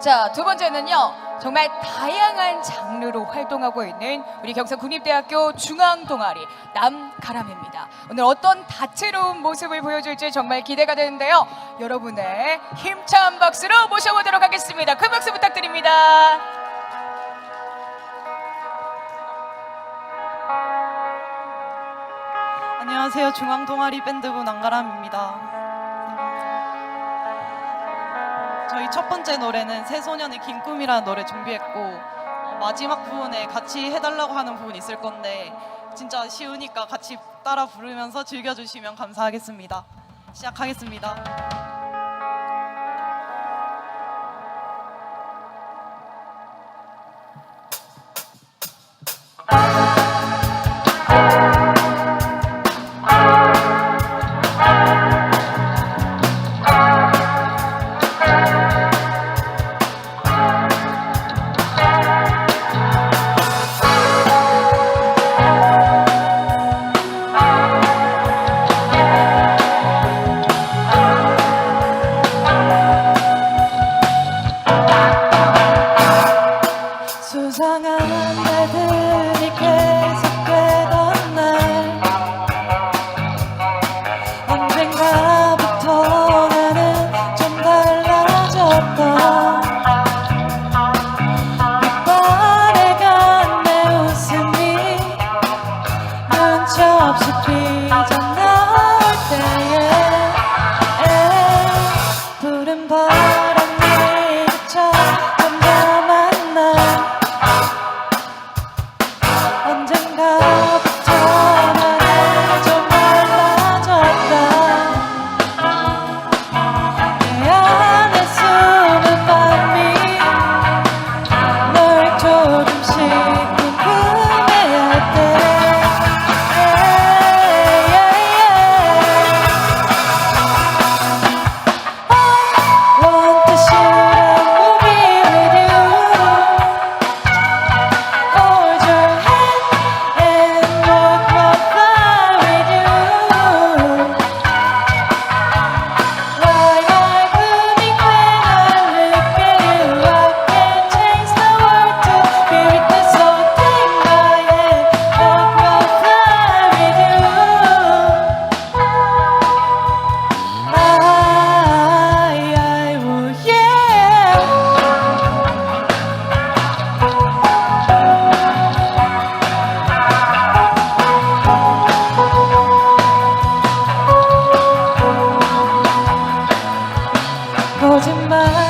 자, 두 번째는요. 정말 다양한 장르로 활동하고 있는 우리 경상국립대학교 중앙동아리 남가람입니다. 오늘 어떤 다채로운 모습을 보여줄지 정말 기대가 되는데요. 여러분의 힘찬 박수로 모셔보도록 하겠습니다. 큰 박수 부탁드립니다. 안녕하세요. 중앙동아리 밴드부 난가람입니다. 저희 첫 번째 노래는 새소년의 긴 꿈이라는 노래 준비했고 어, 마지막 부분에 같이 해달라고 하는 부분이 있을 건데 진짜 쉬우니까 같이 따라 부르면서 즐겨주시면 감사하겠습니다. 시작하겠습니다. love. holding my